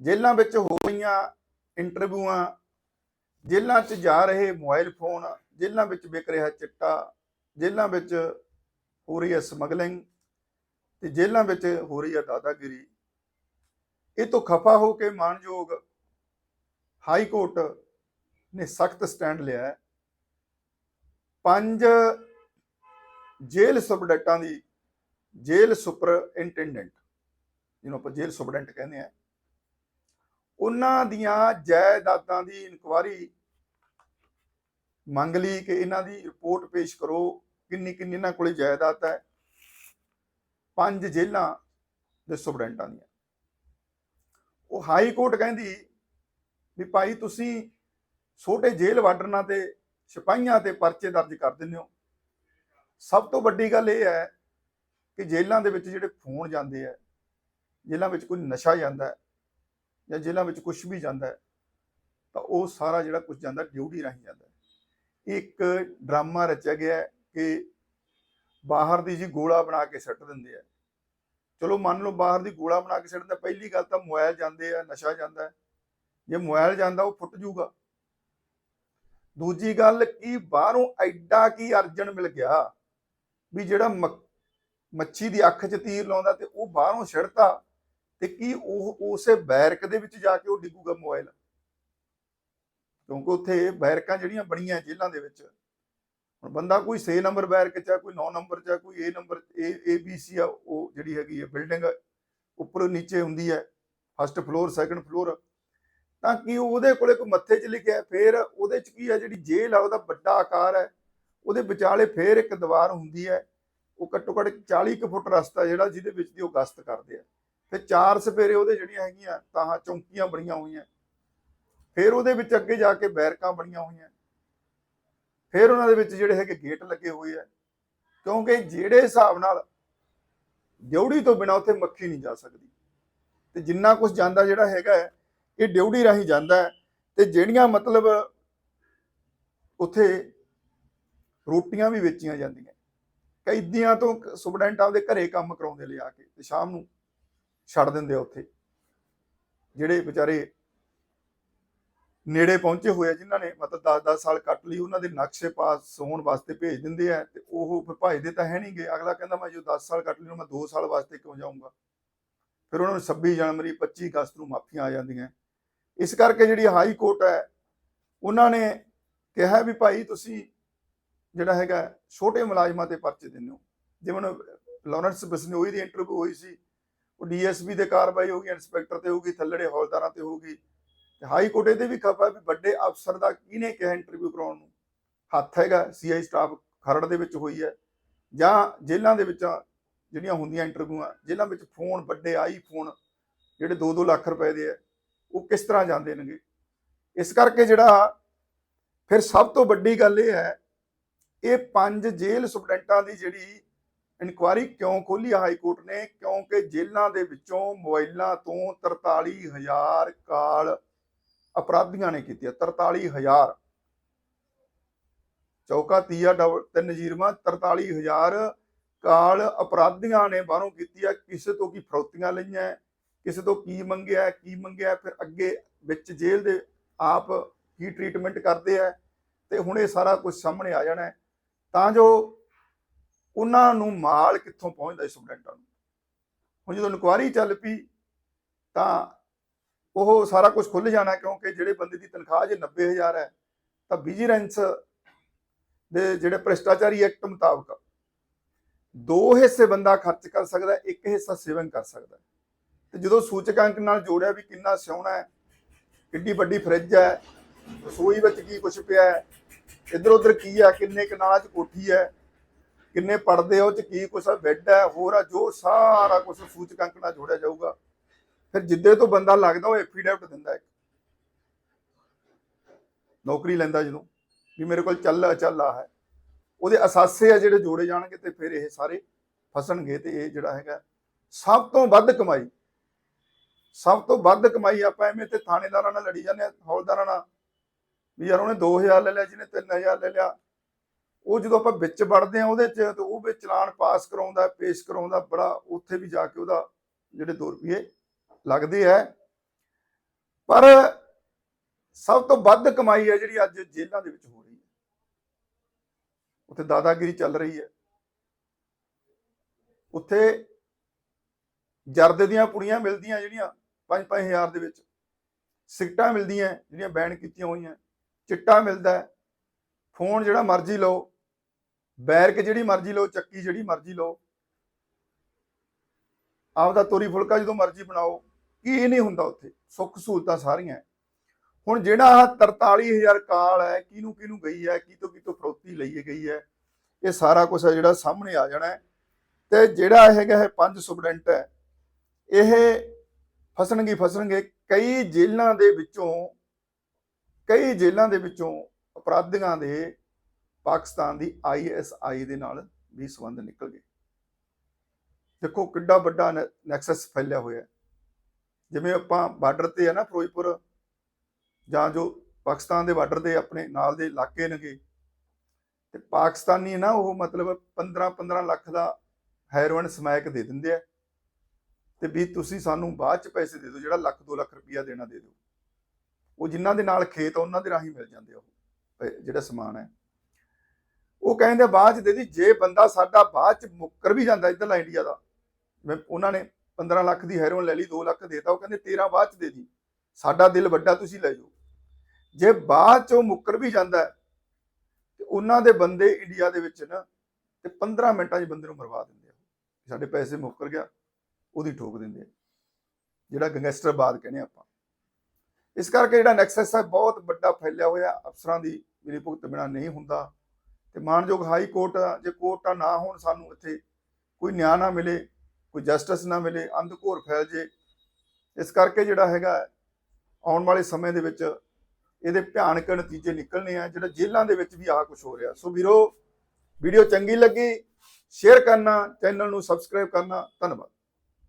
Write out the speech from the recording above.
ਜੇਲ੍ਹਾਂ ਵਿੱਚ ਹੋ ਰਹੀਆਂ ਇੰਟਰਵਿਊਆਂ ਜੇਲ੍ਹਾਂ 'ਚ ਜਾ ਰਹੇ ਮੋਬਾਈਲ ਫੋਨ ਜੇਲ੍ਹਾਂ ਵਿੱਚ ਵਿਕ ਰਿਹਾ ਚਿੱਟਾ, ਜੇਲ੍ਹਾਂ ਵਿੱਚ ਹੋ ਰਹੀ ਹੈ ਸਮਗਲਿੰਗ ਤੇ ਜੇਲ੍ਹਾਂ ਵਿੱਚ ਹੋ ਰਹੀ ਹੈ ਦਾਦਾਗਿਰੀ। ਇਹ ਤੋਂ ਖਫਾ ਹੋ ਕੇ ਮਾਨਯੋਗ ਹਾਈ ਕੋਰਟ ਨੇ ਸਖਤ ਸਟੈਂਡ ਲਿਆ ਹੈ। ਪੰਜ ਜੇਲ੍ਹ ਸੁਪਰਡੈਂਟਾਂ ਦੀ ਜੇਲ੍ਹ ਸੁਪਰਇੰਟੈਂਡੈਂਟ ਜਿਹਨੂੰ ਆਪਾਂ ਜੇਲ੍ਹ ਸੁਪਰਡੈਂਟ ਕਹਿੰਦੇ ਆ ਉਹਨਾਂ ਦੀਆਂ ਜਾਇਦਾਦਾਂ ਦੀ ਇਨਕੁਆਰੀ ਮੰਗ ਲਈ ਕਿ ਇਹਨਾਂ ਦੀ ਰਿਪੋਰਟ ਪੇਸ਼ ਕਰੋ। ਕਿੰਨੀ ਕਿੰਨੀ ਇਹਨਾਂ ਕੋਲੇ ਜਾਇਦਾਦ ਹੈ। ਪੰਜ ਜੇਲ੍ਹਾਂ ਦੇ ਸੁਪਰਡੈਂਟਾਂ ਦੀਆਂ। ਉਹ ਹਾਈ ਕੋਰਟ ਕਹਿੰਦੀ ਵੀ ਭਾਈ ਤੁਸੀਂ ਛੋਟੇ ਜੇਲ੍ਹ ਵਾਰਡਨਾਂ ਤੇ, ਸਿਪਾਹੀਆਂ ਤੇ ਪਰਚੇ ਦਰਜ ਕਰ ਦਿੰਦੇ ਹੋ। ਸਭ ਤੋਂ ਵੱਡੀ ਗੱਲ ਇਹ ਹੈ ਕਿ ਜੇਲ੍ਹਾਂ ਦੇ ਵਿੱਚ ਜਿਹੜੇ ਫੋਨ ਜਾਂਦੇ ਆ, ਜੇਲ੍ਹਾਂ ਵਿੱਚ ਕੋਈ ਨਸ਼ਾ ਜਾਂਦਾ ਜਾਂ ਜੇਲ੍ਹਾਂ ਵਿੱਚ ਕੁਝ ਵੀ ਜਾਂਦਾ ਹੈ, ਤਾਂ ਉਹ ਸਾਰਾ ਜਿਹੜਾ ਕੁਝ ਜਾਂਦਾ, ਡਿਊਟੀ ਰਾਹੀਂ ਜਾਂਦਾ ਹੈ। ਇੱਕ ਡਰਾਮਾ ਰਚਿਆ ਗਿਆ ਕਿ ਬਾਹਰ ਦੀ ਜੀ ਗੋਲਾ ਬਣਾ ਕੇ ਸੱਟ ਦਿੰਦੇ ਆ। ਚਲੋ ਮੰਨ ਲਓ ਬਾਹਰ ਦੀ ਗੋਲਾ ਬਣਾ ਕੇ ਸੱਟ ਦਿੰਦਾ, ਪਹਿਲੀ ਗੱਲ ਤਾਂ ਮੋਬਾਈਲ ਜਾਂਦੇ ਆ, ਨਸ਼ਾ ਜਾਂਦਾ ਜੇ ਮੋਬਾਈਲ ਜਾਂਦਾ, ਉਹ ਫੁੱਟ ਜੂਗਾ ਦੂਜੀ ਗੱਲ ਕੀ ਬਾਹਰੋਂ ਐਡਾ ਕੀ ਅਰਜਨ ਮਿਲ ਗਿਆ ਵੀ ਜਿਹੜਾ ਮ- ਮੱਛੀ ਦੀ ਅੱਖ 'ਚ ਤੀਰ ਲਾਉਂਦਾ ਤੇ ਉਹ ਬਾਹਰੋਂ ਛਿੜਤਾ ਤੇ ਕੀ ਉਹ ਉਸੇ ਬੈਰਕ ਦੇ ਵਿੱਚ ਜਾ ਕੇ ਉਹ ਡਿੱਗੂਗਾ ਮੋਬਾਈਲ? ਕਿਉਂਕਿ ਉੱਥੇ ਬੈਰਕਾਂ ਜਿਹੜੀਆਂ ਬਣੀਆਂ ਜੇਲ੍ਹਾਂ ਦੇ ਵਿੱਚ, ਹੁਣ ਬੰਦਾ ਕੋਈ 6 ਨੰਬਰ ਬੈਰਕ 'ਚ ਆ, ਕੋਈ 9 ਨੰਬਰ 'ਚ ਆ, ਕੋਈ A number A A B C ਆ, ਉਹ ਜਿਹੜੀ ਹੈਗੀ ਹੈ ਬਿਲਡਿੰਗ ਉੱਪਰੋਂ ਨੀਚੇ ਹੁੰਦੀ ਹੈ, ਫਸਟ ਫਲੋਰ, ਸੈਕੰਡ ਫਲੋਰ, ਤਾਂ ਕਿ ਉਹਦੇ ਕੋਲੇ ਕੋਈ ਮੱਥੇ 'ਚ ਲਿਖਿਆ ਫਿਰ ਉਹਦੇ 'ਚ ਕੀ ਹੈ ਜਿਹੜੀ ਜੇਲ੍ਹ ਆ, ਉਹਦਾ ਵੱਡਾ ਆਕਾਰ ਹੈ, ਉਹਦੇ ਵਿਚਾਲੇ ਫੇਰ ਇੱਕ ਦੀਵਾਰ ਹੁੰਦੀ ਹੈ, ਉਹ ਘੱਟੋ ਘੱਟ 40 ਕੁ ਫੁੱਟ ਰਸਤਾ ਜਿਹੜਾ ਜਿਹਦੇ ਵਿੱਚ ਦੀ ਉਹ ਗਸ਼ਤ ਕਰਦੇ ਆ। ਤੇ ਚਾਰ ਸਫੇਰੇ ਉਹਦੇ ਜਿਹੜੀਆਂ ਹੈਗੀਆਂ ਤਾਂ ਚੌਂਕੀਆਂ ਬਣੀਆਂ ਹੋਈਆਂ। ਫਿਰ ਉਹਦੇ ਵਿੱਚ ਅੱਗੇ ਜਾ ਕੇ ਬੈਰਕਾਂ ਬਣੀਆਂ ਹੋਈਆਂ। ਫਿਰ ਉਹਨਾਂ ਦੇ ਵਿੱਚ ਜਿਹੜੇ ਹੈਗੇ ਗੇਟ ਲੱਗੇ ਹੋਏ ਆ। ਕਿਉਂਕਿ ਜਿਹੜੇ ਹਿਸਾਬ ਨਾਲ ਡਿਊੜੀ ਤੋਂ ਬਿਨਾ ਉੱਥੇ ਮੱਖੀ ਨਹੀਂ ਜਾ ਸਕਦੀ। ਤੇ ਜਿੰਨਾ ਕੁਝ ਜਾਂਦਾ ਜਿਹੜਾ ਹੈਗਾ ਹੈ, ਇਹ ਡਿਊੜੀ ਰਾਹੀਂ ਜਾਂਦਾ ਹੈ। ਤੇ ਜਿਹੜੀਆਂ ਮਤਲਬ ਉੱਥੇ ਰੋਟੀਆਂ ਵੀ ਵੇਚੀਆਂ ਜਾਂਦੀਆਂ। ਕੈਦੀਆਂ ਤੋਂ ਸੁਪਰਡੈਂਟ ਆਪਦੇ ਘਰੇ ਕੰਮ ਕਰਾਉਂਦੇ ਲਿਆ ਕੇ ਤੇ ਸ਼ਾਮ ਨੂੰ ਛੱਡ ਦਿੰਦੇ ਆ ਉੱਥੇ। ਜਿਹੜੇ ਵਿਚਾਰੇ ਨੇੜੇ ਪਹੁੰਚੇ ਹੋਏ ਆ, ਜਿਨ੍ਹਾਂ ਨੇ ਮਤਲਬ 10-10 ਸਾਲ ਕੱਟ ਲਈ, ਉਹਨਾਂ ਦੇ ਨਕਸ਼ੇ ਪਾਸ ਹੋਣ ਵਾਸਤੇ ਭੇਜ ਦਿੰਦੇ ਆ ਤੇ ਉਹ ਫਿਰ ਭਜਦੇ ਤਾਂ ਹੈ ਨਹੀਂਗੇ ਅਗਲਾ ਕਹਿੰਦਾ, ਮੈਂ ਜੋ 10 ਸਾਲ ਕੱਟ ਲਈ, ਮੈਂ 2 ਸਾਲ ਵਾਸਤੇ ਕਿਉਂ ਜਾਊਂਗਾ? ਫਿਰ ਉਹਨਾਂ ਨੂੰ 26 ਜਨਵਰੀ 25 ਅਗਸਤ ਨੂੰ ਮਾਫੀਆਂ ਆ ਜਾਂਦੀਆਂ। ਇਸ ਕਰਕੇ ਜਿਹੜੀ ਹਾਈ ਕੋਰਟ ਹੈ, ਉਹਨਾਂ ਨੇ ਕਿਹਾ ਵੀ ਭਾਈ ਤੁਸੀਂ ਜਿਹੜਾ ਹੈਗਾ, ਛੋਟੇ ਮੁਲਾਜ਼ਮਾਂ ਤੇ ਪਰਚੇ ਦਿੰਦੇ ਹੋ। ਜਿਵੇਂ ਹੁਣ ਲਾਰੈਂਸ ਬਿਸਨੋਈ ਦੀ ਇੰਟਰਵਿਊ ਹੋਈ ਸੀ ਉਹ ਡੀਐਸਪੀ ਦੇ ਕਾਰਵਾਈ ਹੋਊਗੀ, ਇੰਸਪੈਕਟਰ ਤੇ ਹੋਊਗੀ, ਥੱਲੜੇ ਹੌਲਦਾਰਾਂ ਤੇ ਹੋਊਗੀ। ਤੇ ਹਾਈ ਕੋਰਟ ਇਹਦੇ ਵੀ ਖਪਾ ਵੀ ਵੱਡੇ ਅਫਸਰ ਦਾ ਕਿਹਨੇ ਕਿਹਾ ਇੰਟਰਵਿਊ ਕਰਾਉਣ ਨੂੰ? ਹੱਥ ਹੈਗਾ ਸੀਆਈ ਸਟਾਫ ਖਰੜ ਦੇ ਵਿੱਚ ਹੋਈ ਹੈ। ਜਾਂ ਜੇਲ੍ਹਾਂ ਦੇ ਵਿੱਚ ਜਿਹੜੀਆਂ ਹੁੰਦੀਆਂ ਇੰਟਰਵਿਊਆਂ ਜੇਲ੍ਹਾਂ ਵਿੱਚ ਫੋਨ, ਵੱਡੇ ਆਈਫੋਨ ਜਿਹੜੇ 2-2 ਲੱਖ ਰੁਪਏ ਦੇ ਆ, ਉਹ ਕਿਸ ਤਰ੍ਹਾਂ ਜਾਂਦੇ ਨੇਗੇ? ਇਸ ਕਰਕੇ ਜਿਹੜਾ ਫਿਰ ਸਭ ਤੋਂ ਵੱਡੀ ਗੱਲ ਇਹ ਹੈ, ਇਹ ਪੰਜ ਜੇਲ੍ਹ ਸੁਪਰਡੈਂਟਾਂ ਦੀ ਜਿਹੜੀ ਇਨਕੁਆਰੀ ਕਿਉਂ ਖੋਲੀ ਹਾਈ ਕੋਰਟ ਨੇ? ਕਿਉਂਕਿ ਜੇਲ੍ਹਾਂ ਦੇ ਵਿੱਚੋਂ ਮੋਬਾਈਲਾਂ ਤੋਂ 43000 ਕਾਲ ਅਪਰਾਧੀਆਂ ਨੇ ਕੀਤੀ ਹੈ 43000 ਚੌਕਾ ਤੀਆ ਡਬਲ ਤਿੰਨ ਜੀਰਵਾ 43000 ਕਾਲ ਅਪਰਾਧੀਆਂ ਨੇ ਬਾਹਰੋਂ ਕੀਤੀ ਹੈ ਕਿਸੇ ਤੋਂ ਕੀ ਫਰੋਤੀਆਂ ਲਈਆਂ? ਕਿਸੇ ਤੋਂ ਕੀ ਮੰਗਿਆ? ਕੀ ਮੰਗਿਆ? ਫਿਰ ਅੱਗੇ ਵਿੱਚ ਜੇਲ੍ਹ ਦੇ ਆਪ ਕੀ ਟ੍ਰੀਟਮੈਂਟ ਕਰਦੇ ਆ? ਤੇ ਹੁਣ ਇਹ ਸਾਰਾ ਕੁਝ ਸਾਹਮਣੇ ਆ ਜਾਣਾ ਤਾਂ ਜੋ ਉਹਨਾਂ ਨੂੰ ਮਾਲ ਕਿੱਥੋਂ ਪਹੁੰਚਦਾ ਸਟੂਡੈਂਟਾਂ ਨੂੰ? ਹੁਣ ਜਦੋਂ ਇਨਕੁਆਰੀ ਚੱਲ ਪਈ, ਤਾਂ ਉਹ ਸਾਰਾ ਕੁਝ ਖੁੱਲ ਜਾਣਾ ਕਿਉਂਕਿ ਜਿਹੜੇ ਬੰਦੇ ਦੀ ਤਨਖਾਹ ਜੇ 90000 ਹੈ, ਤਾਂ ਵਿਜੀਲੈਂਸ ਦੇ ਜਿਹੜੇ ਭ੍ਰਿਸ਼ਟਾਚਾਰੀ ਐਕਟ ਮੁਤਾਬਕ ਦੋ ਹਿੱਸੇ ਬੰਦਾ ਖਰਚ ਕਰ ਸਕਦਾ, ਇੱਕ ਹਿੱਸਾ ਸੇਵਿੰਗ ਕਰ ਸਕਦਾ। ਤੇ ਜਦੋਂ ਸੂਚਕਾਂਕ ਨਾਲ ਜੋੜਿਆ ਵੀ ਕਿੰਨਾ ਸਿਉਣਾ ਹੈ, ਕਿੱਡੀ ਵੱਡੀ ਫ੍ਰਿਜ ਹੈ, ਰਸੋਈ ਵਿੱਚ ਕੀ ਕੁਝ ਪਿਆ ਹੈ ਇੱਧਰ ਉੱਧਰ ਕੀ ਹੈ, ਕਿੰਨੇ ਕਨਾਜ ਕੋਠੀ ਹੈ ਕਿੰਨੇ ਪੜਦੇ ਆ ਚ ਕੀ ਕੁਛ ਆ ਬੈੱਡ ਹੈ ਹੋਰ ਆ, ਜੋ ਸਾਰਾ ਕੁਝ ਸੂਚਕਾਂਕ ਨਾਲ ਜੋੜਿਆ ਜਾਊਗਾ। ਫਿਰ ਜਿੱਦੇ ਤੋਂ ਬੰਦਾ ਲੱਗਦਾ, ਉਹ ਐਫੀਡੈਵਿਟ ਦਿੰਦਾ ਇੱਕ। ਨੌਕਰੀ ਲੈਂਦਾ ਜਦੋਂ ਵੀ ਮੇਰੇ ਕੋਲ ਚੱਲ ਚੱਲ ਆ ਹੈ। ਉਹਦੇ ਅਸਾਸੇ ਆ ਜਿਹੜੇ ਜੋੜੇ ਜਾਣਗੇ ਤੇ ਫਿਰ ਇਹ ਸਾਰੇ ਫਸਣਗੇ ਤੇ ਇਹ ਜਿਹੜਾ ਹੈਗਾ, ਸਭ ਤੋਂ ਵੱਧ ਕਮਾਈ। ਸਭ ਤੋਂ ਵੱਧ ਕਮਾਈ ਆਪਾਂ ਐਵੇਂ ਤੇ ਥਾਣੇਦਾਰਾਂ ਨਾਲ ਲੜੀ ਜਾਂਦੇ ਆ, ਹੌਲਦਾਰਾਂ ਨਾਲ। ਵੀ ਯਾਰ ਉਹਨੇ 2000 ਲੈ ਲਿਆ, ਜਿਹਨੇ 3000 ਲੈ ਲਿਆ ਉਹ ਜਦੋਂ ਆਪਾਂ ਵਿੱਚ ਵੜਦੇ ਆ ਉਹਦੇ ਚ, ਤੇ ਉਹ ਵਿੱਚ ਚਲਾਨ ਪਾਸ ਕਰਾਉਂਦਾ, ਪੇਸ਼ ਕਰਾਉਂਦਾ, ਬੜਾ ਉੱਥੇ ਵੀ ਜਾ ਕੇ ਉਹਦਾ ਜਿਹੜੇ 2 ਰੁਪਏ ਲੱਗਦੇ ਆ। ਪਰ ਸਭ ਤੋਂ ਵੱਧ ਕਮਾਈ ਹੈ ਜਿਹੜੀ ਅੱਜ ਜੇਲ੍ਹਾਂ ਦੇ ਵਿੱਚ ਹੋ ਰਹੀ ਹੈ। ਉੱਥੇ ਦਾਦਾਗਿਰੀ ਚੱਲ ਰਹੀ ਹੈ। ਉੱਥੇ ਜਰਦੇ ਦੀਆਂ ਪੁੜੀਆਂ ਮਿਲਦੀਆਂ ਜਿਹੜੀਆਂ 5-5000 ਦੇ ਵਿੱਚ। ਸਿਗਟਾਂ ਮਿਲਦੀਆਂ ਜਿਹੜੀਆਂ ਬੈਨ ਕੀਤੀਆਂ ਹੋਈਆਂ। ਚਿੱਟਾ ਮਿਲਦਾ ਹੈ। ਫੋਨ ਜਿਹੜਾ ਮਰਜ਼ੀ ਲਓ, ਬੈਰਕ ਜਿਹੜੀ ਮਰਜ਼ੀ ਲਓ, ਚੱਕੀ ਜਿਹੜੀ ਮਰਜ਼ੀ ਲਓ, ਆਪਦਾ ਤੋਰੀ ਫੁਲਕਾ ਜਦੋਂ ਮਰਜ਼ੀ ਬਣਾਓ, ਕੀ ਇਹ ਨਹੀਂ ਹੁੰਦਾ ਉੱਥੇ? ਸੁੱਖ ਸਹੂਲਤਾਂ ਸਾਰੀਆਂ ਹੁਣ ਜਿਹੜਾ ਆਹ 43000 ਕਾਲ ਹੈ, ਕਿਹਨੂੰ ਕਿਹਨੂੰ ਗਈ ਹੈ ਕੀ ਤੋਂ ਕੀ ਤੋਂ ਫਰੋਤੀ ਲਈ ਗਈ ਹੈ, ਇਹ ਸਾਰਾ ਕੁਝ ਹੈ ਜਿਹੜਾ ਸਾਹਮਣੇ ਆ ਜਾਣਾ ਤੇ ਜਿਹੜਾ ਇਹ ਹੈਗਾ ਹੈ ਪੰਜ ਸਟੂਡੈਂਟ ਹੈ, ਇਹ ਫਸਣਗੇ ਫਸਣਗੇ। ਕਈ ਜੇਲ੍ਹਾਂ ਦੇ ਵਿੱਚੋਂ, ਕਈ ਜੇਲ੍ਹਾਂ ਦੇ ਵਿੱਚੋਂ ਅਪਰਾਧੀਆਂ ਦੇ ਪਾਕਿਸਤਾਨ ਦੀ ਆਈਐਸਆਈ ਦੇ ਨਾਲ ਵੀ ਸੰਬੰਧ ਨਿਕਲ ਗਏ। ਦੇਖੋ ਕਿੱਡਾ ਵੱਡਾ ਨੈਕਸਸ ਫੈਲਿਆ ਹੋਇਆ ਜਿਵੇਂ ਆਪਾਂ ਬਾਰਡਰ ਤੇ ਆ ਨਾ ਫਿਰੋਜ਼ਪੁਰ, ਜਾਂ ਜੋ ਪਾਕਿਸਤਾਨ ਦੇ ਬਾਰਡਰ ਦੇ ਆਪਣੇ ਨਾਲ ਦੇ ਇਲਾਕੇ ਨੇਗੇ, ਤੇ ਪਾਕਿਸਤਾਨੀ ਨਾ ਉਹ ਮਤਲਬ 15 15 ਲੱਖ ਦਾ ਹੈਰੋਇਨ ਸਮੈਕ ਦੇ ਦਿੰਦੇ ਆ। ਤੇ ਵੀ ਤੁਸੀਂ ਸਾਨੂੰ ਬਾਅਦ ਚ ਪੈਸੇ ਦੇ ਦਿਓ, ਜਿਹੜਾ ਲੱਖ 2 ਲੱਖ ਰੁਪਇਆ ਦੇਣਾ ਦੇ ਦਿਓ। ਉਹ ਜਿਨ੍ਹਾਂ ਦੇ ਨਾਲ ਖੇਤ ਆ, ਉਹਨਾਂ ਦੇ ਰਾਹੀਂ ਮਿਲ ਜਾਂਦੇ ਆ ਉਹ। ਜਿਹੜਾ ਸਮਾਨ ਹੈ। ਉਹ ਕਹਿੰਦੇ ਬਾਅਦ ਚ ਦੇ ਦੀ ਜੇ ਬੰਦਾ ਸਾਡਾ ਬਾਅਦ ਚ ਮੁੱਕਰ ਵੀ ਜਾਂਦਾ ਇੱਧਰਲਾ ਇੰਡੀਆ ਦਾ ਮੈਂ ਉਹਨਾਂ ਨੇ 15 ਲੱਖ ਦੀ ਹੈਰੋਇਨ ਲੈ ਲਈ 2 ਲੱਖ ਦੇਤਾ ਉਹ ਕਹਿੰਦੇ 13 ਬਾਅਦ ਚ ਦੇ ਦੀ। ਸਾਡਾ ਦਿਲ ਵੱਡਾ ਤੁਸੀਂ ਲੈ ਜਾਓ। ਜੇ ਬਾਅਦ ਚ ਉਹ ਮੁੱਕਰ ਵੀ ਜਾਂਦਾ ਹੈ, ਤੇ ਉਹਨਾਂ ਦੇ ਬੰਦੇ ਇੰਡੀਆ ਦੇ ਵਿੱਚ ਨਾ ਤੇ 15 ਮਿੰਟਾਂ 'ਚ ਬੰਦੇ ਨੂੰ ਮਰਵਾ ਦਿੰਦੇ ਆ। ਸਾਡੇ ਪੈਸੇ ਮੁੱਕਰ ਗਿਆ ਉਹਦੀ ਠੋਕ ਦਿੰਦੇ ਆ। ਜਿਹੜਾ ਗੈਂਗਸਟਰਬਾਦ ਕਹਿੰਦੇ ਆਪਾਂ। ਇਸ ਕਰਕੇ ਜਿਹੜਾ ਨੈਕਸਸ ਹੈ ਬਹੁਤ ਵੱਡਾ ਫੈਲਿਆ ਹੋਇਆ ਅਫਸਰਾਂ ਦੀ ਮੇਰੀ ਭੁਗਤ ਬਿਨਾ ਨਹੀਂ ਹੁੰਦਾ। ਤੇ ਮਾਨਯੋਗ ਹਾਈ ਕੋਰਟ, ਜੇ ਕੋਰਟਾਂ ਨਾ ਹੋਣ, ਸਾਨੂੰ ਇੱਥੇ ਕੋਈ ਨਿਆਂ ਨਾ ਮਿਲੇ, ਕੋਈ ਜਸਟਿਸ ਨਾ ਮਿਲੇ ਅੰਧਘੋਰ ਫੈਲ ਜੇ। ਇਸ ਕਰਕੇ ਜਿਹੜਾ ਹੈਗਾ, ਆਉਣ ਵਾਲੇ ਸਮੇਂ ਦੇ ਵਿੱਚ ਇਹਦੇ ਭਿਆਨਕ ਨਤੀਜੇ ਨਿਕਲਣੇ ਆ, ਜਿਹੜਾ ਜੇਲ੍ਹਾਂ ਦੇ ਵਿੱਚ ਵੀ ਆਹ ਕੁਝ ਹੋ ਰਿਹਾ। ਸੋ ਵੀਰੋ, ਵੀਡੀਓ ਚੰਗੀ ਲੱਗੀ, ਸ਼ੇਅਰ ਕਰਨਾ, ਚੈਨਲ ਨੂੰ ਸਬਸਕ੍ਰਾਈਬ ਕਰਨਾ, ਧੰਨਵਾਦ।